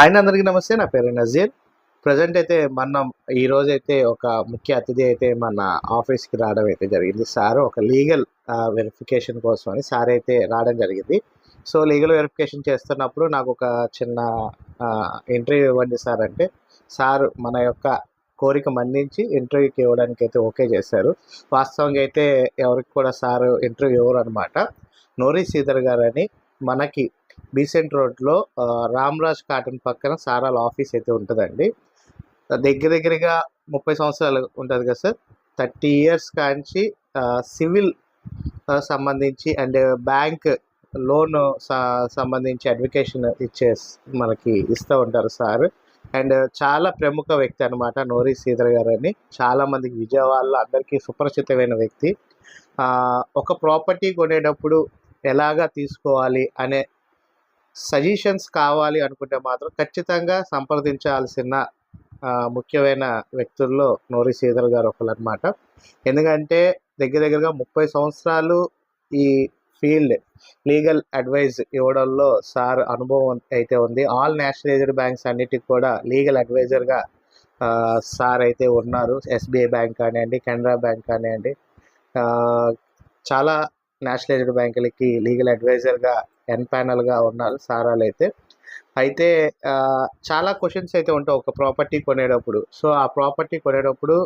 Hi అందరికీ నమస్తే నా పేరు నజీర్. ప్రజెంట్ అయితే మనం ఈరోజైతే అయితే ఒక ముఖ్య అతిథి అయితే మన ఆఫీస్కి రావడం అయితే జరిగింది. సార్ ఒక లీగల్ వెరిఫికేషన్ కోసం అని సార్ అయితే రావడం జరిగింది. సో లీగల్ వెరిఫికేషన్ చేస్తున్నప్పుడు నాకు ఒక చిన్న ఇంటర్వ్యూ ఇవ్వండి సార్ అంటే సార్ మన యొక్క కోరిక మన్నించి ఇంటర్వ్యూకి ఇవ్వడానికి అయితే ఓకే చేశారు. వాస్తవంగా అయితే ఎవరికి కూడా సార్ ఇంటర్వ్యూ ఇవ్వరు అనమాట నోరీ శ్రీధర్ గారు అని మనకి బీసెంట్ రోడ్లో రామ్రాజ్ కాటన్ పక్కన సారాల ఆఫీస్ అయితే ఉంటుందండి. దగ్గర దగ్గరగా ముప్పై సంవత్సరాలు ఉంటుంది కదా సార్. థర్టీ ఇయర్స్ కాంచి సివిల్ సంబంధించి అండ్ బ్యాంక్ లోన్ స- సంబంధించి అడ్వకేషన్ ఇచ్చే మనకి ఇస్తూ ఉంటారు సార్. అండ్ చాలా ప్రముఖ వ్యక్తి అనమాట నోరి శ్రీధర్ గారు అని. చాలామందికి విజయవాడలో అందరికీ సుపరిచితమైన వ్యక్తి. ఒక ప్రాపర్టీ కొనేటప్పుడు ఎలాగా తీసుకోవాలి అనే సజెషన్స్ కావాలి అనుకుంటే మాత్రం ఖచ్చితంగా సంప్రదించాల్సిన ముఖ్యమైన వ్యక్తుల్లో నోరి శ్రీధర్ గారు ఒకరు అనమాట ఎందుకంటే దగ్గర దగ్గరగా ముప్పై సంవత్సరాలు ఈ ఫీల్డ్ లీగల్ అడ్వైజ్ ఇవ్వడంలో సార్ అనుభవం అయితే ఉంది. ఆల్ నేషనలైజ్డ్ బ్యాంక్స్ అన్నిటికి కూడా లీగల్ అడ్వైజర్గా సార్ అయితే ఉన్నారు. ఎస్బీఐ బ్యాంక్ కానివ్వండి కెనరా బ్యాంక్ కానివ్వండి చాలా నేషనలైజ్డ్ బ్యాంకులకి లీగల్ అడ్వైజర్గా ఎన్ ప్యానల్గా ఉన్నారు సారాలు అయితే అయితే చాలా క్వశ్చన్స్ అయితే ఉంటాయి ఒక ప్రాపర్టీ కొనేటప్పుడు. సో ఆ ప్రాపర్టీ కొనేటప్పుడు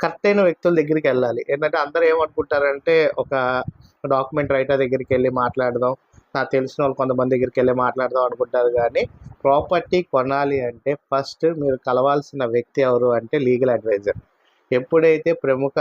కరెక్ట్ అయిన వ్యక్తుల దగ్గరికి వెళ్ళాలి. ఏంటంటే అందరూ ఏమనుకుంటారంటే ఒక డాక్యుమెంట్ రైటర్ దగ్గరికి వెళ్ళి మాట్లాడదాం. నాకు తెలిసిన వాళ్ళు కొంతమంది దగ్గరికి వెళ్ళి మాట్లాడదాం అనుకుంటారు కానీ ప్రాపర్టీ కొనాలి అంటే ఫస్ట్ మీరు కలవాల్సిన వ్యక్తి ఎవరు అంటే లీగల్ అడ్వైజర్ ఎప్పుడైతే ప్రముఖ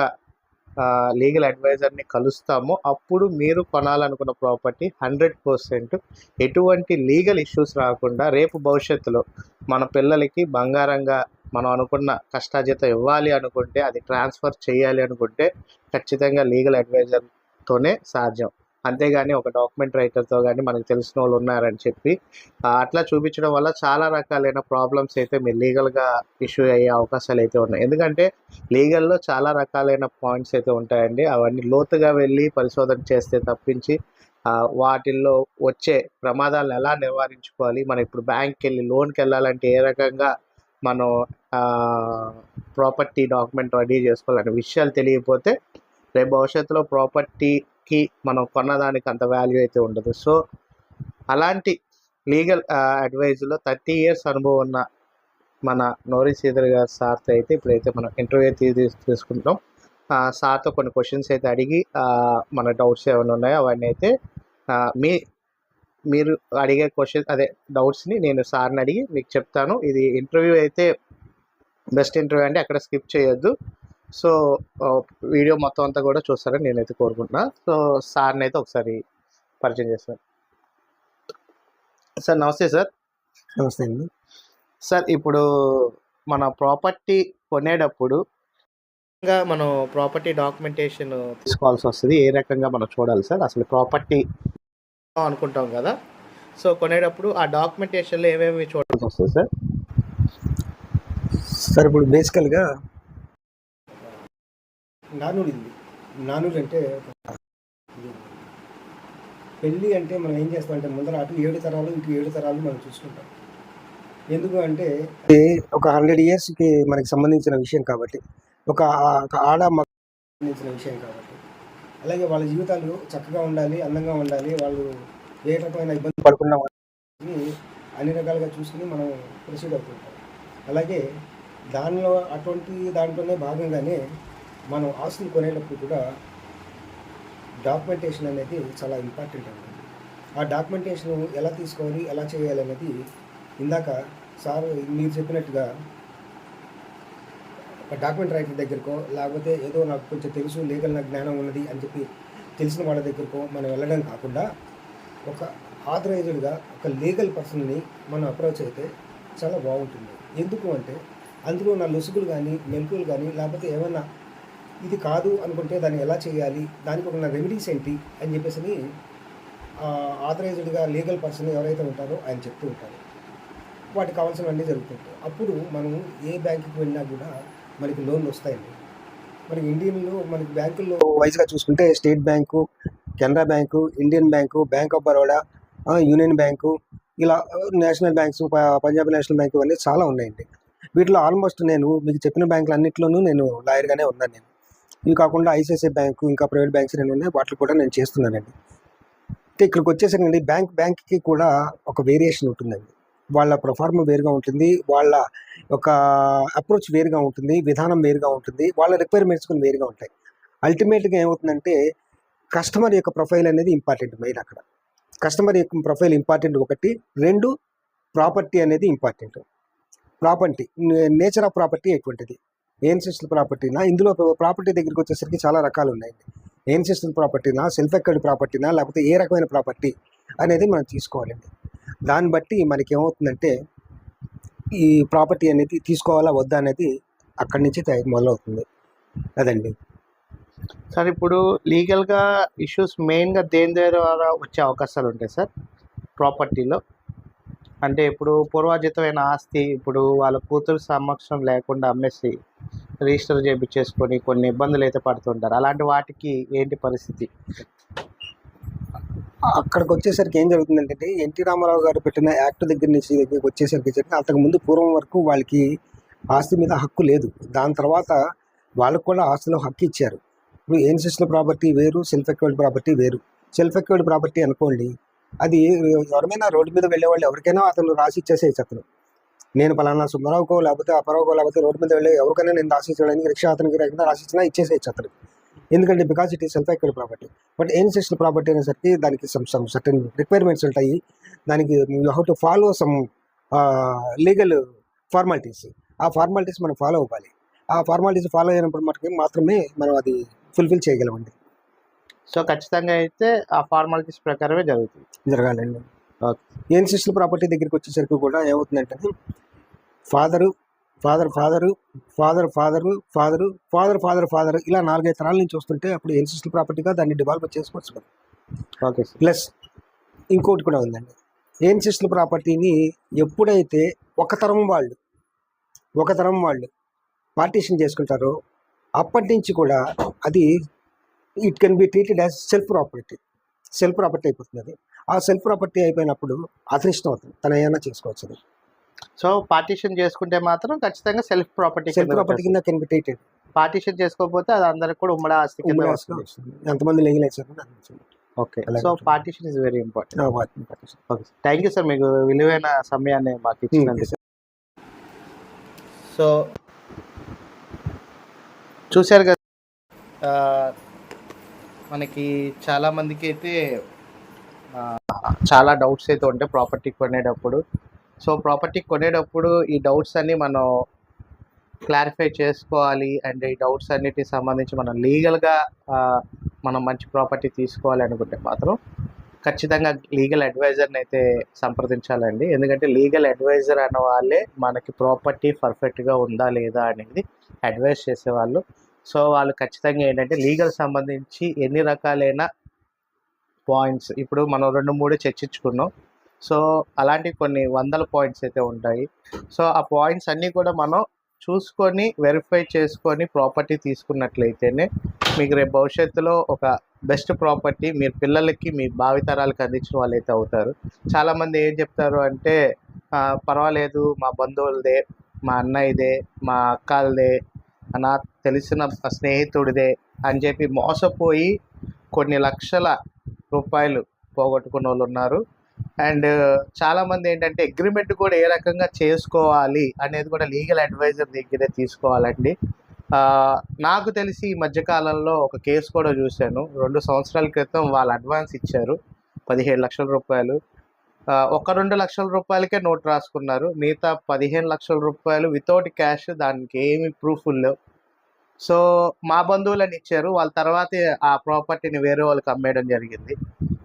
లీగల్ అడ్వైజర్ని కలుస్తామో. అప్పుడు మీరు కొనాలనుకున్న ప్రాపర్టీ హండ్రెడ్ పర్సెంట్ ఎటువంటి లీగల్ ఇష్యూస్ రాకుండా రేపు భవిష్యత్తులో మన పిల్లలకి బంగారంగా మనం అనుకున్న కష్టార్జితం ఇవ్వాలి అనుకుంటే అది ట్రాన్స్ఫర్ చేయాలి అనుకుంటే ఖచ్చితంగా లీగల్ అడ్వైజర్తోనే సాధ్యం. అంతేగాని ఒక డాక్యుమెంట్ రైటర్తో కానీ మనకు తెలిసిన వాళ్ళు ఉన్నారని చెప్పి అట్లా చూపించడం వల్ల చాలా రకాలైన ప్రాబ్లమ్స్ అయితే మీరు లీగల్గా ఇష్యూ అయ్యే అవకాశాలు అయితే ఉన్నాయి. ఎందుకంటే లీగల్లో చాలా రకాలైన పాయింట్స్ అయితే ఉంటాయండి. అవన్నీ లోతుగా వెళ్ళి పరిశోధన చేస్తే తప్పించి వాటిల్లో వచ్చే ప్రమాదాలను ఎలా నివారించుకోవాలి? మనం ఇప్పుడు బ్యాంక్కి వెళ్ళి లోన్కి వెళ్ళాలంటే ఏ రకంగా మనం ప్రాపర్టీ డాక్యుమెంట్ రెడీ చేసుకోవాలనే విషయాలు తెలియకపోతే రేపు భవిష్యత్తులో ప్రాపర్టీ కి మనం కొన్నదానికి అంత వాల్యూ అయితే ఉండదు. సో అలాంటి లీగల్ అడ్వైజ్లో థర్టీ ఇయర్స్ అనుభవం ఉన్న మన నోరి సీదర్ గారు సార్తో అయితే ఇప్పుడైతే మనం ఇంటర్వ్యూ తీ- తీసుకుంటాం సార్తో కొన్ని క్వశ్చన్స్ అయితే అడిగి మన డౌట్స్ ఏమైనా ఉన్నాయో అవన్నీ అయితే మీ మీరు అడిగే క్వశ్చన్ అదే డౌట్స్ని నేను సార్ని అడిగి మీకు చెప్తాను. ఇది ఇంటర్వ్యూ అయితే బెస్ట్ ఇంటర్వ్యూ అంటే అక్కడ స్కిప్ చేయొద్దు. సో వీడియో మొత్తం అంతా కూడా చూస్తారని నేనైతే కోరుకుంటున్నా. సో సార్ని అయితే ఒకసారి పరిచయం చేస్తాను సార్ నమస్తే సార్. నమస్తే అండి. సార్ ఇప్పుడు మన ప్రాపర్టీ కొనేటప్పుడు ఇంకా మనం ప్రాపర్టీ డాక్యుమెంటేషన్ తీసుకోవాల్సి వస్తుంది? ఏ రకంగా మనం చూడాలి సార్? అసలు ప్రాపర్టీ అనుకుంటాం కదా. సో కొనేటప్పుడు ఆ డాక్యుమెంటేషన్లో ఏమేమి చూడాల్సి వస్తుంది సార్? సార్ ఇప్పుడు బేసికల్గా నానూరు ఇది నానూరు అంటే పెళ్ళి అంటే మనం ఏం చేస్తామంటే ముందర అటు ఏడు తరాలు ఇటు ఏడు తరాలు మనం చూసుకుంటాం. ఎందుకు అంటే ఒక హండ్రెడ్ ఇయర్స్కి మనకి సంబంధించిన విషయం కాబట్టి. ఒక ఆడ సంబంధించిన విషయం కాబట్టి. అలాగే వాళ్ళ జీవితాలు చక్కగా ఉండాలి అందంగా ఉండాలి వాళ్ళు ఏ రకమైన ఇబ్బంది పడకుండా అన్ని రకాలుగా చూసుకుని మనం ప్రొసీడ్ అవుతుంటాం. అలాగే దానిలో అటువంటి దాంట్లోనే భాగంగానే మనం ఆస్తులు కొనేటప్పుడు కూడా డాక్యుమెంటేషన్ అనేది చాలా ఇంపార్టెంట్ అండి. ఆ డాక్యుమెంటేషన్ ఎలా తీసుకోవాలి ఎలా చేయాలి అనేది ఇందాక సార్ మీరు చెప్పినట్టుగా ఒక డాక్యుమెంట్ రైటర్ దగ్గరకో లేకపోతే ఏదో నాకు కొంచెం తెలుసు లీగల్ నాకు జ్ఞానం ఉన్నది అని చెప్పి తెలిసిన వాళ్ళ దగ్గరకో మనం వెళ్ళడం కాకుండా ఒక ఆథరైజ్డ్గా ఒక లీగల్ పర్సన్ని మనం అప్రోచ్ అయితే చాలా బాగుంటుంది. ఎందుకు అంటే అందులో నా లొసుగులు కానీ మెలుపులు కానీ లేకపోతే ఏమైనా ఇది కాదు అనుకుంటే దాన్ని ఎలా చేయాలి? దానికి ఉన్న రెమెడీస్ ఏంటి? అని చెప్పేసి ఆథరైజ్డ్గా లీగల్ పర్సన్ ఎవరైతే ఉంటారో ఆయన చెప్తూ ఉంటారు. వాటికి కావాల్సినవన్నీ జరుగుతుంటాయి. అప్పుడు మనం ఏ బ్యాంకుకి వెళ్ళినా కూడా మనకి లోన్లు వస్తాయండి. మనకి ఇండియన్లో మనకి బ్యాంకుల్లో వైజ్గా చూసుకుంటే state bank Canara bank Indian bank bank of Baroda union bank ఇలా నేషనల్ బ్యాంక్స్ ప- పంజాబ్ నేషనల్ బ్యాంక్ ఇవన్నీ చాలా ఉన్నాయండి. వీటిలో ఆల్మోస్ట్ నేను మీకు చెప్పిన బ్యాంకులు అన్నింటిలోనూ నేను లాయర్గానే ఉన్నాను నేను. ఇవి కాకుండా ఐసిఐసిఐ బ్యాంకు ఇంకా ప్రైవేట్ బ్యాంక్స్ రెండు ఉన్నాయి. వాటిలో కూడా నేను చేస్తున్నానండి. అయితే ఇక్కడికి వచ్చేసరికి బ్యాంక్ బ్యాంక్కి కూడా ఒక వేరియేషన్ ఉంటుందండి. వాళ్ళ ప్రొఫార్మ్ వేరుగా ఉంటుంది. వాళ్ళ ఒక అప్రోచ్ వేరుగా ఉంటుంది. విధానం వేరుగా ఉంటుంది. వాళ్ళ రిక్వైర్మెంట్స్ కొన్ని వేరుగా ఉంటాయి. అల్టిమేట్గా ఏమవుతుందంటే కస్టమర్ యొక్క ప్రొఫైల్ అనేది ఇంపార్టెంట్ మెయిన్ అక్కడ. కస్టమర్ యొక్క ప్రొఫైల్ ఇంపార్టెంట్ ఒకటి. రెండు ప్రాపర్టీ అనేది important. Property nature of property ఎటువంటిది? ఏన్సిస్టల్ ప్రాపర్టీనా ఇందులో ప్రాపర్టీ దగ్గరికి వచ్చేసరికి చాలా రకాలు ఉన్నాయండి ఏన్సిస్టల్ ప్రాపర్టీనా సెల్ఫ్ ఎక్కడ్ ప్రాపర్టీనా లేకపోతే ఏ రకమైన ప్రాపర్టీ అనేది మనం తీసుకోవాలండి. దాన్ని బట్టి మనకి ఏమవుతుందంటే ఈ ప్రాపర్టీ అనేది తీసుకోవాలా వద్దా అనేది అక్కడి నుంచి మొదలవుతుంది. అదండి. సార్ ఇప్పుడు లీగల్గా ఇష్యూస్ మెయిన్గా దేని ద్వారా వచ్చే అవకాశాలు ఉంటాయి సార్? ప్రాపర్టీలో? అంటే ఇప్పుడు పూర్వాజితమైన ఆస్తి ఇప్పుడు వాళ్ళ కూతురు సమక్షం లేకుండా అమ్మేసి రిజిస్టర్ చేయించేసుకొని కొన్ని ఇబ్బందులు అయితే పడుతుంటారు అలాంటి వాటికి ఏంటి పరిస్థితి? అక్కడికి వచ్చేసరికి ఏం జరుగుతుందంటే ఎన్టీ రామారావు గారు పెట్టిన యాక్ట్ దగ్గర నుంచి దగ్గరికి వచ్చేసరికి చెప్పి అంతకు ముందు పూర్వం వరకు వాళ్ళకి ఆస్తి మీద హక్కు లేదు. దాని తర్వాత వాళ్ళకు కూడా ఆస్తిలో హక్కు ఇచ్చారు. ఇప్పుడు ఏన్సెస్టల్ ప్రాపర్టీ వేరు సెల్ఫ్ ఎక్వైర్డ్ ప్రాపర్టీ వేరు. సెల్ఫ్ ఎక్వైర్డ్ ప్రాపర్టీ అనుకోండి అది ఎవరైనా రోడ్డు మీద వెళ్ళే వాళ్ళు ఎవరికైనా అతను రాసి ఇచ్చేసేయచ్చు అతను. నేను పలానా సుబ్బారావుకో లేకపోతే అపరావుకో లేకపోతే రోడ్డు మీద వెళ్ళే ఎవరికైనా నేను రాసి ఇచ్చడానికి రిక్షా అతనికి రాసి ఇచ్చినా ఇచ్చేసేయచ్చు అతను ఎందుకంటే బికాస్ ఇట్ ఈ self acquired property but ancestral property అనేసరికి దానికి సమ్ సమ్ సర్టన్ రిక్వైర్మెంట్స్ ఉంటాయి. దానికి you have to follow some legal formalities ఆ ఫార్మాలిటీస్ మనం ఫాలో అవ్వాలి. ఆ ఫార్మాలిటీస్ ఫాలో అయినప్పుడు మనకి మాత్రమే మనం అది ఫుల్ఫిల్ చేయగలమండి. సో ఖచ్చితంగా అయితే ఆ ఫార్మాలిటీస్ ప్రకారమే జరుగుతుంది. జరగాలండి. ఓకే ఏన్సెస్టల్ ప్రాపర్టీ దగ్గరికి వచ్చేసరికి కూడా ఏమవుతుందంటే father father father father father father father father father ఇలా నాలుగైదు తరాల నుంచి వస్తుంటే అప్పుడు ఏన్సెస్టల్ ప్రాపర్టీగా దాన్ని డివాల్వ్ చేసుకోవచ్చు మనం ఓకే ప్లస్ ఇంకోటి కూడా ఉందండి. ఏన్సెస్టల్ ప్రాపర్టీని ఎప్పుడైతే ఒక తరం వాళ్ళు ఒక తరం వాళ్ళు పార్టీషన్ చేసుకుంటారో అప్పటి నుంచి కూడా అది it can be treated as self property. Self property అయిపోతుంది అది. ఆ సెల్ఫ్ ప్రాపర్టీ అయిపోయినప్పుడు అతని ఇష్టం అవుతుంది. తన ఏమైనా చేసుకోవచ్చు సో పార్టీషన్ చేసుకుంటే మాత్రం ఖచ్చితంగా సెల్ఫ్ ప్రాపర్టీ సెల్ఫ్ ప్రాపర్టీ కింద కెన్ బి ట్రీటెడ్ పార్టీషన్ చేసుకోకపోతే అది అందరికి కూడా ఉమ్మడి ఆస్తి కింద వస్తుంది. ఎంతమంది okay. So. Partition is very important okay. Thank you sir మీకు విలువైన సమయాన్ని మాకు ఇచ్చినందుకు. సో చూశారు కదా మనకి చాలా మందికి అయితే చాలా డౌట్స్ అయితే ఉంటాయి ప్రాపర్టీ కొనేటప్పుడు. సో ప్రాపర్టీ కొనేటప్పుడు ఈ డౌట్స్ అన్ని మనం క్లారిఫై చేసుకోవాలి అండ్ ఈ డౌట్స్ అన్నిటికి సంబంధించి మనం లీగల్గా మనం మంచి ప్రాపర్టీ తీసుకోవాలి అనుకుంటే మాత్రం ఖచ్చితంగా లీగల్ అడ్వైజర్ని అయితే సంప్రదించాలండి. ఎందుకంటే లీగల్ అడ్వైజర్ అన్న వాళ్ళే మనకి ప్రాపర్టీ పర్ఫెక్ట్గా ఉందా లేదా అనేది అడ్వైస్ చేసేవాళ్ళు. సో వాళ్ళు ఖచ్చితంగా ఏంటంటే లీగల్ సంబంధించి ఎన్ని రకాలైన పాయింట్స్ ఇప్పుడు మనం రెండు మూడు చర్చించుకున్నాం. సో అలాంటి కొన్ని వందల పాయింట్స్ అయితే ఉంటాయి. సో ఆ పాయింట్స్ అన్నీ కూడా మనం చూసుకొని వెరిఫై చేసుకొని ప్రాపర్టీ తీసుకున్నట్లయితేనే మీకు రేపు భవిష్యత్తులో ఒక బెస్ట్ ప్రాపర్టీ మీరు పిల్లలకి మీ భావితరాలకు అందించిన వాళ్ళు అయితే అవుతారు. చాలామంది ఏం చెప్తారు అంటే పర్వాలేదు మా బంధువులదే మా అన్నయ్యదే మా అక్కలదే నాకు తెలిసిన స్నేహితుడిదే అని చెప్పి మోసపోయి కొన్ని లక్షల రూపాయలు పోగొట్టుకున్న వాళ్ళు ఉన్నారు. అండ్ చాలామంది ఏంటంటే అగ్రిమెంట్ కూడా ఏ రకంగా చేసుకోవాలి అనేది కూడా లీగల్ అడ్వైజర్ దగ్గరే తీసుకోవాలండి. నాకు తెలిసి ఈ మధ్యకాలంలో ఒక కేసు కూడా చూశాను. రెండు సంవత్సరాల క్రితం వాళ్ళు అడ్వాన్స్ ఇచ్చారు. పదిహేడు లక్షల రూపాయలు. ఒక రెండు లక్షల రూపాయలకే నోట్ రాసుకున్నారు. మిగతా పదిహేను లక్షల రూపాయలు వితౌట్ క్యాష్ దానికి ఏమి ప్రూఫ్ లేవు. సో మా బంధువులని ఇచ్చారు. వాళ్ళ తర్వాత ఆ ప్రాపర్టీని వేరే వాళ్ళకి అమ్మేయడం జరిగింది.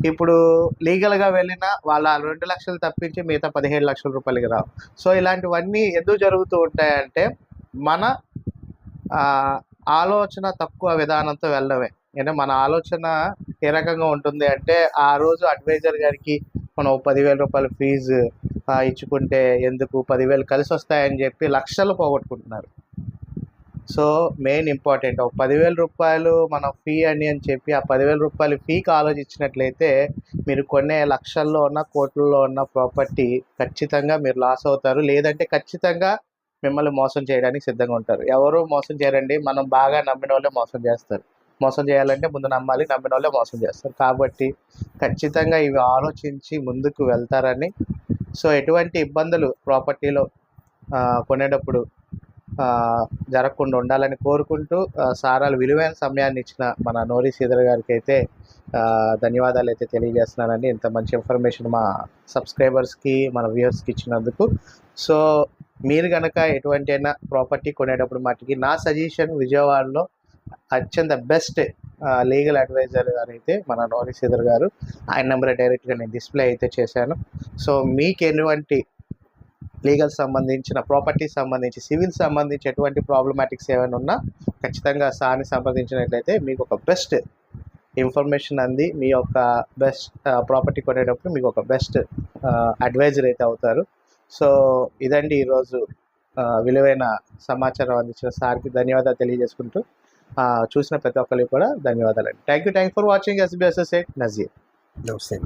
ఇప్పుడు లీగల్గా వెళ్ళిన వాళ్ళ రెండు లక్షలు తప్పించి మిగతా పదిహేడు లక్షల రూపాయలకి రావు. సో ఇలాంటివన్నీ ఎందుకు జరుగుతూ ఉంటాయంటే మన ఆలోచన తక్కువ విధానంతో వెళ్ళడమే. అంటే మన ఆలోచన ఏ రకంగా ఉంటుంది అంటే ఆ రోజు అడ్వైజర్ గారికి మనం పదివేల రూపాయల ఫీజు ఇచ్చుకుంటే ఎందుకు పదివేలు కలిసి వస్తాయని చెప్పి లక్షలు పోగొట్టుకుంటున్నారు. సో మెయిన్ ఇంపార్టెంట్ ఒక పదివేల రూపాయలు మనం ఫీ అని అని చెప్పి ఆ పదివేల రూపాయలు ఫీకి ఆలోచించినట్లయితే మీరు కొనే లక్షల్లో ఉన్న కోట్లలో ఉన్న ప్రాపర్టీ ఖచ్చితంగా మీరు లాస్ అవుతారు. లేదంటే ఖచ్చితంగా మిమ్మల్ని మోసం చేయడానికి సిద్ధంగా ఉంటారు. ఎవరు మోసం చేయరండి. మనం బాగా నమ్మిన వాళ్ళే మోసం చేస్తారు. మోసం చేయాలంటే ముందు నమ్మాలి నమ్మిన వాళ్ళే మోసం చేస్తారు. కాబట్టి ఖచ్చితంగా ఇవి ఆలోచించి ముందుకు వెళ్తారని. సో ఎటువంటి ఇబ్బందులు ప్రాపర్టీలో కొనేటప్పుడు జరగకుండా ఉండాలని కోరుకుంటూ సారాలు విలువైన సమయాన్ని ఇచ్చిన మన నోరి శ్రీధర్ గారికి అయితే ధన్యవాదాలు అయితే తెలియజేస్తున్నానండి. ఇంత మంచి ఇన్ఫర్మేషన్ మా సబ్స్క్రైబర్స్కి మన వ్యూవర్స్కి ఇచ్చినందుకు. సో మీరు కనుక ఎటువంటి అయినా ప్రాపర్టీ కొనేటప్పుడు మట్టుకి నా సజెషన్ విజయవాడలో అత్యంత బెస్ట్ లీగల్ అడ్వైజర్ గారు అయితే మన నోరి శ్రీధర్ గారు. ఆయన నెంబర్ డైరెక్ట్గా నేను డిస్ప్లే అయితే చేశాను. సో మీకు ఎటువంటి లీగల్ సంబంధించిన ప్రాపర్టీ సంబంధించి సివిల్ సంబంధించి ఎటువంటి ప్రాబ్లమాటిక్స్ ఏమైనా ఉన్నా ఖచ్చితంగా సార్ని సంప్రదించినట్లయితే మీకు ఒక బెస్ట్ ఇన్ఫర్మేషన్ అంది. మీ యొక్క బెస్ట్ ప్రాపర్టీ కొనేటప్పుడు మీకు ఒక బెస్ట్ అడ్వైజర్ అయితే అవుతారు. సో ఇదండి ఈరోజు విలువైన సమాచారం అందించిన సార్కి ధన్యవాదాలు తెలియజేసుకుంటూ చూసిన ప్రతి ఒక్కరికి కూడా ధన్యవాదాలు thank you thank for watching SBSS Nazeer నమస్తే